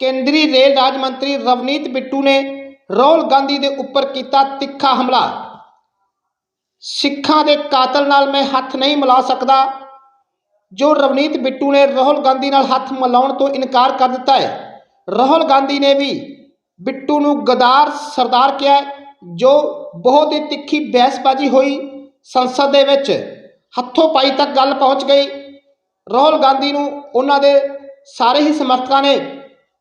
ਕੇਂਦਰੀ ਰੇਲ ਰਾਜ ਮੰਤਰੀ ਰਵਨੀਤ ਬਿੱਟੂ ਨੇ ਰਾਹੁਲ ਗਾਂਧੀ ਦੇ ਉੱਪਰ ਕੀਤਾ ਤਿੱਖਾ ਹਮਲਾ। ਸਿੱਖਾਂ ਦੇ ਕਾਤਲ ਨਾਲ ਮੈਂ ਹੱਥ ਨਹੀਂ ਮਿਲਾ ਸਕਦਾ, ਜੋ ਰਵਨੀਤ ਬਿੱਟੂ ਨੇ ਰਾਹੁਲ ਗਾਂਧੀ ਨਾਲ ਹੱਥ ਮਿਲਾਉਣ ਤੋਂ ਇਨਕਾਰ ਕਰ ਦਿੱਤਾ ਹੈ। ਰਾਹੁਲ ਗਾਂਧੀ ਨੇ ਵੀ ਬਿੱਟੂ ਨੂੰ ਗਦਾਰ ਸਰਦਾਰ ਕਿਹਾ ਜੋ ਬਹੁਤ ਹੀ ਤਿੱਖੀ ਬਹਿਸਬਾਜ਼ੀ ਹੋਈ। ਸੰਸਦ ਦੇ ਵਿੱਚ ਹੱਥੋਂ ਪਾਈ ਤੱਕ ਗੱਲ ਪਹੁੰਚ ਗਈ। ਰਾਹੁਲ ਗਾਂਧੀ ਨੂੰ ਉਹਨਾਂ ਦੇ ਸਾਰੇ ਹੀ ਸਮਰਥਕਾਂ ਨੇ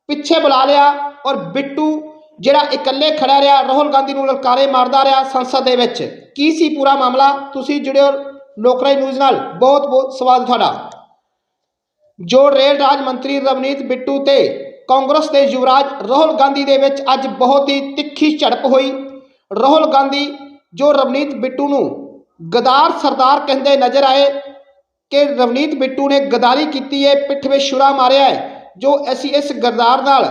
ਪਿੱਛੇ ਬੁਲਾ ਲਿਆ ਔਰ ਬਿੱਟੂ ਜਿਹੜਾ ਇਕੱਲੇ ਖੜਾ ਰਿਹਾ, ਰਾਹੁਲ ਗਾਂਧੀ ਨੂੰ ਲਲਕਾਰੇ ਮਾਰਦਾ ਰਿਹਾ ਸੰਸਦ ਦੇ ਵਿੱਚ। ਕੀ ਸੀ ਪੂਰਾ ਮਾਮਲਾ? ਤੁਸੀਂ ਜੁੜਿਓ ਲੋਕਰਾਈ ਨਿਊਜ਼ ਨਾਲ। ਬਹੁਤ ਬਹੁਤ ਸਵਾਗਤ ਤੁਹਾਡਾ। ਜੋ ਰੇਲ ਰਾਜ ਮੰਤਰੀ ਰਵਨੀਤ ਬਿੱਟੂ ਤੇ ਕਾਂਗਰਸ ਦੇ ਯੁਵਰਾਜ ਰਾਹੁਲ ਗਾਂਧੀ ਦੇ ਵਿੱਚ ਅੱਜ ਬਹੁਤ ਹੀ ਤਿੱਖੀ ਝੜਪ ਹੋਈ। ਰਾਹੁਲ ਗਾਂਧੀ, ਜੋ ਰਵਨੀਤ ਬਿੱਟੂ ਨੂੰ ਗਦਾਰ ਸਰਦਾਰ ਕਹਿੰਦੇ ਨਜ਼ਰ ਆਏ ਕਿ ਰਵਨੀਤ ਬਿੱਟੂ ਨੇ ਗਦਾਰੀ ਕੀਤੀ ਹੈ, ਪਿੱਠ ਵਿੱਚ ਛੁਰਾ ਮਾਰਿਆ ਹੈ। ਜੋ ਅਸੀਂ ਇਸ ਗਰਦਾਰ ਨਾਲ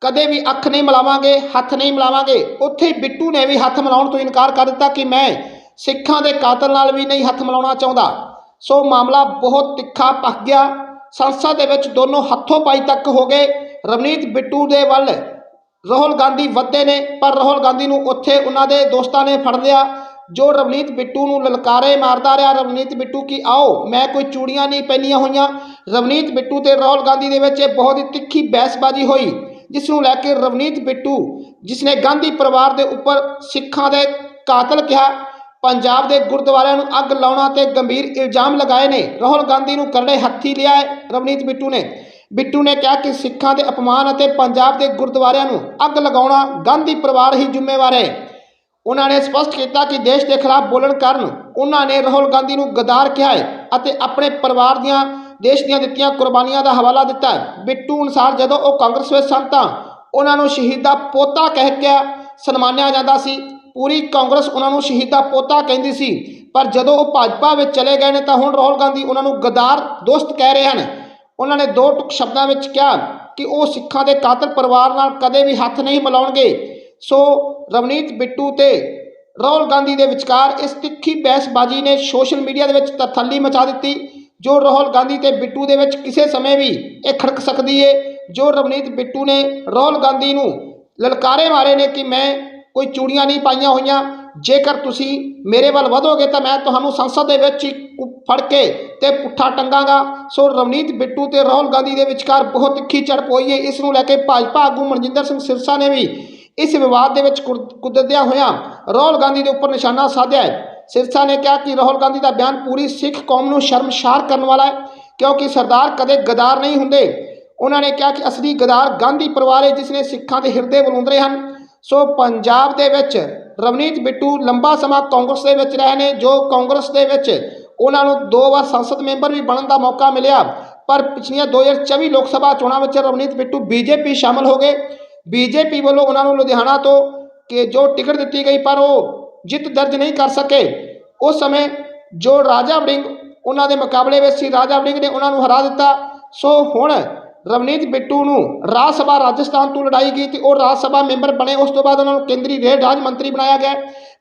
ਕਦੇ ਵੀ ਅੱਖ ਨਹੀਂ ਮਿਲਾਵਾਂਗੇ, ਹੱਥ ਨਹੀਂ ਮਿਲਾਵਾਂਗੇ, ਉੱਥੇ ਬਿੱਟੂ ਨੇ ਵੀ ਹੱਥ ਮਿਲਾਉਣ ਤੋਂ ਇਨਕਾਰ ਕਰ ਦਿੱਤਾ ਕਿ ਮੈਂ ਸਿੱਖਾਂ ਦੇ ਕਾਤਲ ਨਾਲ ਵੀ ਨਹੀਂ ਹੱਥ ਮਿਲਾਉਣਾ ਚਾਹੁੰਦਾ। ਸੋ ਮਾਮਲਾ ਬਹੁਤ ਤਿੱਖਾ ਪੱਕ ਗਿਆ। ਸੰਸਦ ਦੇ ਵਿੱਚ ਦੋਨੋਂ ਹੱਥੋਂ ਪਾਈ ਤੱਕ ਹੋ ਗਏ। ਰਵਨੀਤ ਬਿੱਟੂ ਦੇ ਵੱਲ, ਰਾਹੁਲ ਗਾਂਧੀ ਵੱਧੇ ਨੇ, ਪਰ ਰਾਹੁਲ ਗਾਂਧੀ ਨੂੰ ਉੱਥੇ ਉਹਨਾਂ ਦੇ ਦੋਸਤਾਂ ਨੇ ਫੜ ਲਿਆ। ਜੋ ਰਵਨੀਤ ਬਿੱਟੂ ਨੂੰ ਲਲਕਾਰੇ ਮਾਰਦਾ ਰਿਹਾ, ਰਵਨੀਤ ਬਿੱਟੂ ਕੀ ਆਓ? ਮੈਂ ਕੋਈ ਚੂੜੀਆਂ ਨਹੀਂ ਪਹਿਨੀਆਂ ਹੋਈਆਂ। ਰਵਨੀਤ ਬਿੱਟੂ ਤੇ ਰਾਹੁਲ ਗਾਂਧੀ ਦੇ ਵਿੱਚ ਇਹ ਬਹੁਤ ਹੀ ਤਿੱਖੀ ਬਹਿਸਬਾਜ਼ੀ ਹੋਈ, ਜਿਸ ਨੂੰ ਲੈ ਕੇ ਰਵਨੀਤ ਬਿੱਟੂ, ਜਿਸ ਨੇ ਗਾਂਧੀ ਪਰਿਵਾਰ ਦੇ ਉੱਪਰ ਸਿੱਖਾਂ ਦੇ ਕਾਤਲ ਕਿਹਾ, ਪੰਜਾਬ ਦੇ ਗੁਰਦੁਆਰਿਆਂ ਨੂੰ ਅੱਗ ਲਾਉਣਾ ਤੇ ਗੰਭੀਰ ਇਲਜ਼ਾਮ ਲਗਾਏ ਨੇ। ਰਾਹੁਲ ਗਾਂਧੀ ਨੂੰ ਕਰੜੇ ਹੱਥੀ ਲਿਆ ਰਵਨੀਤ ਬਿੱਟੂ ਨੇ। ਬਿੱਟੂ ਨੇ ਕਿਹਾ ਕਿ ਸਿੱਖਾਂ ਦੇ ਅਪਮਾਨ ਅਤੇ ਪੰਜਾਬ ਦੇ ਗੁਰਦੁਆਰਿਆਂ ਨੂੰ ਅੱਗ ਲਗਾਉਣਾ ਗਾਂਧੀ ਪਰਿਵਾਰ ਹੀ ਜ਼ਿੰਮੇਵਾਰ ਹੈ। ਉਹਨਾਂ ਨੇ ਸਪਸ਼ਟ ਕੀਤਾ ਕਿ ਦੇਸ਼ ਦੇ ਖਿਲਾਫ ਬੋਲਣ ਕਾਰਨ ਉਹਨਾਂ ਨੇ ਰਾਹੁਲ ਗਾਂਧੀ ਨੂੰ ਗਦਾਰ ਕਿਹਾ ਹੈ ਅਤੇ ਆਪਣੇ ਪਰਿਵਾਰ ਦੀਆਂ, ਦੇਸ਼ ਦੀਆਂ ਦਿੱਤੀਆਂ ਕੁਰਬਾਨੀਆਂ ਦਾ ਹਵਾਲਾ ਦਿੱਤਾ ਬਿੱਟੂ ਅਨੁਸਾਰ ਜਦੋਂ ਉਹ ਕਾਂਗਰਸ ਵਿੱਚ ਸਨ ਤਾਂ ਉਹਨਾਂ ਨੂੰ ਸ਼ਹੀਦਾ ਪੋਤਾ ਕਹਿ ਕੇ ਸਨਮਾਨਿਆ ਜਾਂਦਾ ਸੀ। ਪੂਰੀ ਕਾਂਗਰਸ ਉਹਨਾਂ ਨੂੰ ਸ਼ਹੀਦਾ ਪੋਤਾ ਕਹਿੰਦੀ ਸੀ। ਪਰ ਜਦੋਂ ਉਹ ਭਾਜਪਾ ਵਿੱਚ ਚਲੇ ਗਏ ਨੇ ਤਾਂ ਹੁਣ ਰਾਹੁਲ ਗਾਂਧੀ ਉਹਨਾਂ ਨੂੰ ਗਦਾਰ ਦੋਸਤ ਕਹਿ ਰਹੇ ਹਨ। ਉਹਨਾਂ ਨੇ ਦੋ ਟੁਕ ਸ਼ਬਦਾਂ ਵਿੱਚ ਕਿਹਾ ਕਿ ਉਹ ਸਿੱਖਾਂ ਦੇ ਕਾਤਲ ਪਰਿਵਾਰ ਨਾਲ ਕਦੇ ਵੀ ਹੱਥ ਨਹੀਂ ਮਿਲਾਉਣਗੇ। ਸੋ ਰਵਨੀਤ ਬਿੱਟੂ ਤੇ ਰਾਹੁਲ ਗਾਂਧੀ ਦੇ ਵਿਚਕਾਰ ਇਸ ਤਿੱਖੀ ਬਹਿਸਬਾਜ਼ੀ ਨੇ ਸੋਸ਼ਲ ਮੀਡੀਆ ਦੇ ਵਿੱਚ ਤਥੱਲੀ ਮਚਾ ਦਿੱਤੀ, ਜੋ ਰਾਹੁਲ ਗਾਂਧੀ ਤੇ ਬਿੱਟੂ ਦੇ ਵਿੱਚ ਕਿਸੇ ਸਮੇਂ ਵੀ ਇਹ ਖੜਕ ਸਕਦੀ ਏ, ਜੋ ਰਵਨੀਤ ਬਿੱਟੂ ਨੇ ਰਾਹੁਲ ਗਾਂਧੀ ਨੂੰ ਲਲਕਾਰੇ ਮਾਰੇ ਨੇ ਕਿ ਮੈਂ ਕੋਈ ਚੂੜੀਆਂ ਨਹੀਂ ਪਾਈਆਂ ਹੋਈਆਂ, ਜੇਕਰ ਤੁਸੀਂ ਮੇਰੇ ਵੱਲ ਵਧੋਗੇ ਤਾਂ ਮੈਂ ਤੁਹਾਨੂੰ ਸੰਸਦ ਦੇ ਵਿੱਚ ਹੀ ਕੁ- ਫੜ ਕੇ ਤੇ ਪੁੱਠਾ ਟੰਗਾਂਗਾ। ਸੋ ਰਵਨੀਤ ਬਿੱਟੂ ਤੇ ਰਾਹੁਲ ਗਾਂਧੀ ਦੇ ਵਿਚਕਾਰ ਬਹੁਤ ਤਿੱਖੀ ਝੜਪ ਹੋਈ ਹੈ ਇਸ ਨੂੰ ਲੈ ਕੇ ਭਾਜਪਾ ਆਗੂ ਮਨਜਿੰਦਰ ਸਿੰਘ ਸਿਰਸਾ ਨੇ ਵੀ ਇਸ ਵਿਵਾਦ ਦੇ ਵਿੱਚ ਕੁਰ- ਕੁੱਦਦਿਆਂ ਹੋਇਆਂ ਰਾਹੁਲ ਗਾਂਧੀ ਦੇ ਉੱਪਰ ਨਿਸ਼ਾਨਾ ਸਾਧਿਆ ਹੈ। ਸਿਰਸਾ ਨੇ ਕਿਹਾ ਕਿ ਰਾਹੁਲ ਗਾਂਧੀ ਦਾ ਬਿਆਨ ਪੂਰੀ ਸਿੱਖ ਕੌਮ ਨੂੰ ਸ਼ਰਮਸ਼ਾਰ ਕਰਨ ਵਾਲਾ ਹੈ, ਕਿਉਂਕਿ ਸਰਦਾਰ ਕਦੇ ਗਦਾਰ ਨਹੀਂ ਹੁੰਦੇ। ਉਹਨਾਂ ਨੇ ਕਿਹਾ ਕਿ ਅਸਲੀ ਗਦਾਰ ਗਾਂਧੀ ਪਰਿਵਾਰ ਹੈ, ਜਿਸ ਨੇ ਸਿੱਖਾਂ ਦੇ ਹਿਰਦੇ ਬਲੁੰਦਰੇ ਹਨ। ਸੋ ਪੰਜਾਬ ਦੇ ਵਿੱਚ ਰਵਨੀਤ ਬਿੱਟੂ ਲੰਬਾ ਸਮਾਂ ਕਾਂਗਰਸ ਦੇ ਵਿੱਚ ਰਹੇ ਨੇ, ਜੋ ਕਾਂਗਰਸ ਦੇ ਵਿੱਚ ਉਹਨਾਂ ਨੂੰ ਦੋ ਵਾਰ ਸੰਸਦ ਮੈਂਬਰ ਵੀ ਬਣਨ ਦਾ ਮੌਕਾ ਮਿਲਿਆ। ਪਰ ਪਿਛਲੀਆਂ 2024 ਲੋਕ ਸਭਾ ਚੋਣਾਂ ਵਿੱਚ ਰਵਨੀਤ ਬਿੱਟੂ ਬੀਜੇਪੀ ਸ਼ਾਮਲ ਹੋ ਗਏ। ਬੀਜੇਪੀ ਵੱਲੋਂ ਉਹਨਾਂ ਨੂੰ ਲੁਧਿਆਣਾ ਤੋਂ ਕਿ ਜੋ ਟਿਕਟ ਦਿੱਤੀ ਗਈ ਪਰ ਉਹ ਜਿੱਤ ਦਰਜ ਨਹੀਂ ਕਰ ਸਕੇ। ਉਸ ਸਮੇਂ ਜੋ ਰਾਜਾ ਵੜਿੰਗ ਉਹਨਾਂ ਦੇ ਮੁਕਾਬਲੇ ਵਿੱਚ ਸੀ, ਰਾਜਾ ਵੜਿੰਗ ਨੇ ਉਹਨਾਂ ਨੂੰ ਹਰਾ ਦਿੱਤਾ। ਸੋ ਹੁਣ ਰਵਨੀਤ ਬਿੱਟੂ ਨੂੰ ਰਾਜ ਸਭਾ ਰਾਜਸਥਾਨ ਤੋਂ ਲੜਾਈ ਗਈ ਤੇ ਉਹ ਰਾਜ ਸਭਾ ਮੈਂਬਰ ਬਣੇ। ਉਸ ਤੋਂ ਬਾਅਦ ਉਹਨਾਂ ਨੂੰ ਕੇਂਦਰੀ ਰੇਲ ਰਾਜ ਮੰਤਰੀ ਬਣਾਇਆ ਗਿਆ।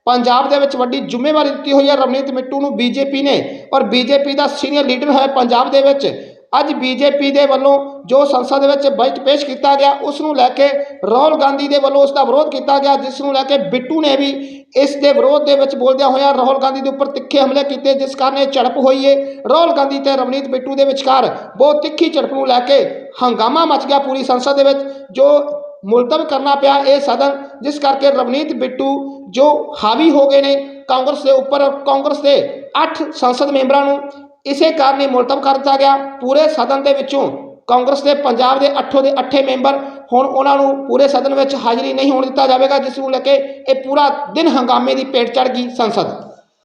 ਪੰਜਾਬ ਦੇ ਵਿੱਚ ਵੱਡੀ ਜ਼ਿੰਮੇਵਾਰੀ ਦਿੱਤੀ ਹੋਈ ਹੈ ਰਵਨੀਤ ਬਿੱਟੂ ਨੂੰ। ਬੀਜੇਪੀ ਨੇ ਔਰ ਬੀਜੇਪੀ ਦਾ ਸੀਨੀਅਰ ਲੀਡਰ ਹੈ ਪੰਜਾਬ ਦੇ ਵਿੱਚ। ਅੱਜ ਬੀਜੇਪੀ ਦੇ ਵੱਲੋਂ ਜੋ ਸੰਸਦ ਵਿੱਚ ਬਜਟ ਪੇਸ਼ ਕੀਤਾ ਗਿਆ ਉਸ ਨੂੰ ਲੈ ਕੇ ਰਾਹੁਲ ਗਾਂਧੀ ਦੇ ਵੱਲੋਂ ਉਸ ਦਾ ਵਿਰੋਧ ਕੀਤਾ ਗਿਆ ਜਿਸ ਨੂੰ ਲੈ ਕੇ ਬਿੱਟੂ ਨੇ ਵੀ ਇਸ ਦੇ ਵਿਰੋਧ ਦੇ ਵਿੱਚ ਬੋਲਦਿਆਂ ਹੋਇਆ ਰਾਹੁਲ ਗਾਂਧੀ ਦੇ ਉੱਪਰ ਤਿੱਖੇ ਹਮਲੇ ਕੀਤੇ, ਜਿਸ ਕਾਰਨ ਇਹ ਝੜਪ ਹੋਈ ਏ। ਰਾਹੁਲ ਗਾਂਧੀ ਤੇ ਰਵਨੀਤ ਬਿੱਟੂ ਦੇ ਵਿਚਕਾਰ ਬਹੁਤ ਤਿੱਖੀ ਝੜਪ ਨੂੰ ਲੈ ਕੇ ਹੰਗਾਮਾ ਮਚ ਗਿਆ ਪੂਰੀ ਸੰਸਦ ਦੇ ਵਿੱਚ, ਜੋ ਮੁਲਤਵ ਕਰਨਾ ਪਿਆ ਇਹ ਸਦਨ, ਜਿਸ ਕਰਕੇ ਰਵਨੀਤ ਬਿੱਟੂ ਜੋ ਹਾਵੀ ਹੋ ਗਏ ਨੇ ਕਾਂਗਰਸ ਦੇ ਉੱਪਰ, ਕਾਂਗਰਸ ਦੇ 8 ਸੰਸਦ ਮੈਂਬਰਾਂ ਨੂੰ ਇਸੇ ਕਾਰਨ ਹੀ ਮੁਲਤਵ ਕਰ ਦਿੱਤਾ ਗਿਆ। ਪੂਰੇ ਸਦਨ ਦੇ ਵਿੱਚੋਂ ਕਾਂਗਰਸ ਦੇ, ਪੰਜਾਬ ਦੇ 8 ਦੇ 8 ਮੈਂਬਰ ਹੁਣ ਉਹਨਾਂ ਨੂੰ ਪੂਰੇ ਸਦਨ ਵਿੱਚ ਹਾਜ਼ਰੀ ਨਹੀਂ ਹੋਣ ਦਿੱਤਾ ਜਾਵੇਗਾ, ਜਿਸ ਨੂੰ ਲੈ ਕੇ ਇਹ ਪੂਰਾ ਦਿਨ ਹੰਗਾਮੇ ਦੀ ਪੇਟ ਚੜ ਗਈ ਸੰਸਦ।